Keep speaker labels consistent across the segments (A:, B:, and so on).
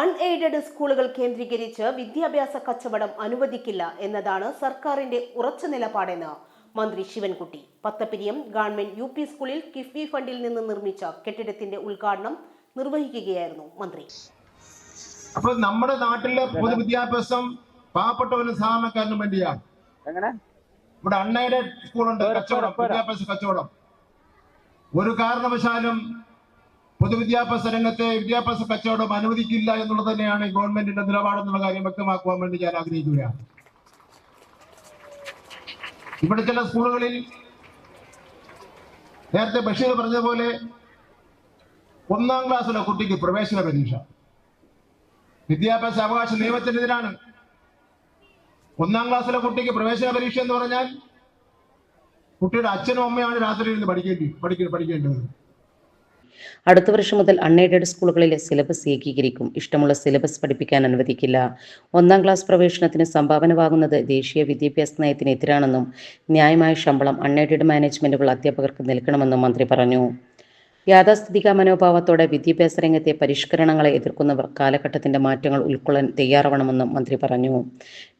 A: Unaided സ്കൂളുകൾ കേന്ദ്രീകരിച്ച് വിദ്യാഭ്യാസ കച്ചവടം അനുവദിക്കില്ല എന്നതാണ് സർക്കാരിന്റെ ഉറച്ച നിലപാടെന്ന് മന്ത്രി Sivankutty. Pathappiriyam government U P സ്കൂളിൽ കിഫ്ബി ഫണ്ടിൽ നിന്ന് നിർമ്മിച്ച കെട്ടിടത്തിന്റെ ഉദ്ഘാടനം നിർവഹിക്കുകയായിരുന്നു മന്ത്രി.
B: അപ്പൊ നമ്മുടെ നാട്ടിലെ പൊതുവിദ്യാഭ്യാസം പാവപ്പെട്ടവരും സാധാരണക്കാരനും വേണ്ടിയാണ്
C: എങ്ങനെ?
B: ഇവിടെ അൺഎയ്ഡഡ് സ്കൂളുണ്ട് കച്ചവടം. വിദ്യാഭ്യാസ കച്ചവടം. ഒരു കാരണവശാലും പൊതുവിദ്യാഭ്യാസ രംഗത്തെ വിദ്യാഭ്യാസ കച്ചവടം അനുവദിക്കില്ല എന്നുള്ളത് തന്നെയാണ് ഗവൺമെന്റിന്റെ നിലപാടെന്നുള്ള കാര്യം വ്യക്തമാക്കുവാൻ വേണ്ടി ഞാൻ ആഗ്രഹിക്കുകയാണ്. ഇവിടെ ചില സ്കൂളുകളിൽ നേരത്തെ ബഷീർ പറഞ്ഞതുപോലെ ഒന്നാം ക്ലാസ്സിലെ കുട്ടിക്ക് പ്രവേശന പരീക്ഷ. വിദ്യാഭ്യാസ അവകാശ നിയമത്തിനെതിരാണ്. ഒന്നാം ക്ലാസ്സിലെ കുട്ടിക്ക് പ്രവേശന പരീക്ഷ എന്ന് പറഞ്ഞാൽ കുട്ടിയുടെ അച്ഛനും അമ്മയാണ് രാത്രി ഇരുന്ന് പഠിക്കേണ്ടി പഠിക്ക പഠിക്കേണ്ടത്.
D: അടുത്ത വർഷം മുതൽ അൺഎയ്ഡഡ് സ്കൂളുകളിലെ സിലബസ് ഏകീകരിക്കും. ഇഷ്ടമുള്ള സിലബസ് പഠിപ്പിക്കാൻ അനുവദിക്കില്ല. ഒന്നാം ക്ലാസ് പ്രവേശനത്തിന് സംഭാവന വാങ്ങുന്നത് ദേശീയ വിദ്യാഭ്യാസ നയത്തിനെതിരാണെന്നും ന്യായമായ ശമ്പളം അൺഎയ്ഡഡ് മാനേജ്മെന്റുകൾ അധ്യാപകർക്ക് നൽകണമെന്നും മന്ത്രി പറഞ്ഞു. യാഥാസ്ഥിതിക മനോഭാവത്തോടെ വിദ്യാഭ്യാസ രംഗത്തെ പരിഷ്കരണങ്ങളെ എതിർക്കുന്നവർ കാലഘട്ടത്തിന്റെ മാറ്റങ്ങൾ ഉൾക്കൊള്ളാൻ തയ്യാറാവണമെന്നും മന്ത്രി പറഞ്ഞു.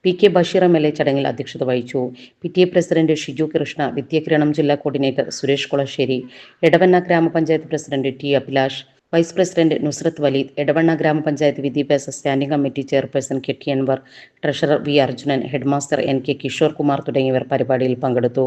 D: P K Basheer M L A ചടങ്ങിൽ അധ്യക്ഷത വഹിച്ചു. P T A president Shiju Krishna Vidyakiranam ജില്ലാ കോർഡിനേറ്റർ സുരേഷ് കുളശ്ശേരി എടവണ്ണ ഗ്രാമപഞ്ചായത്ത് president T Abhilash vice president Nusrath Waleed Edavanna ഗ്രാമപഞ്ചായത്ത് വിദ്യാഭ്യാസ standing committee chairperson K T Anwar treasurer V Arjunan headmaster N K Kishore Kumar തുടങ്ങിയവർ പരിപാടിയിൽ പങ്കെടുത്തു.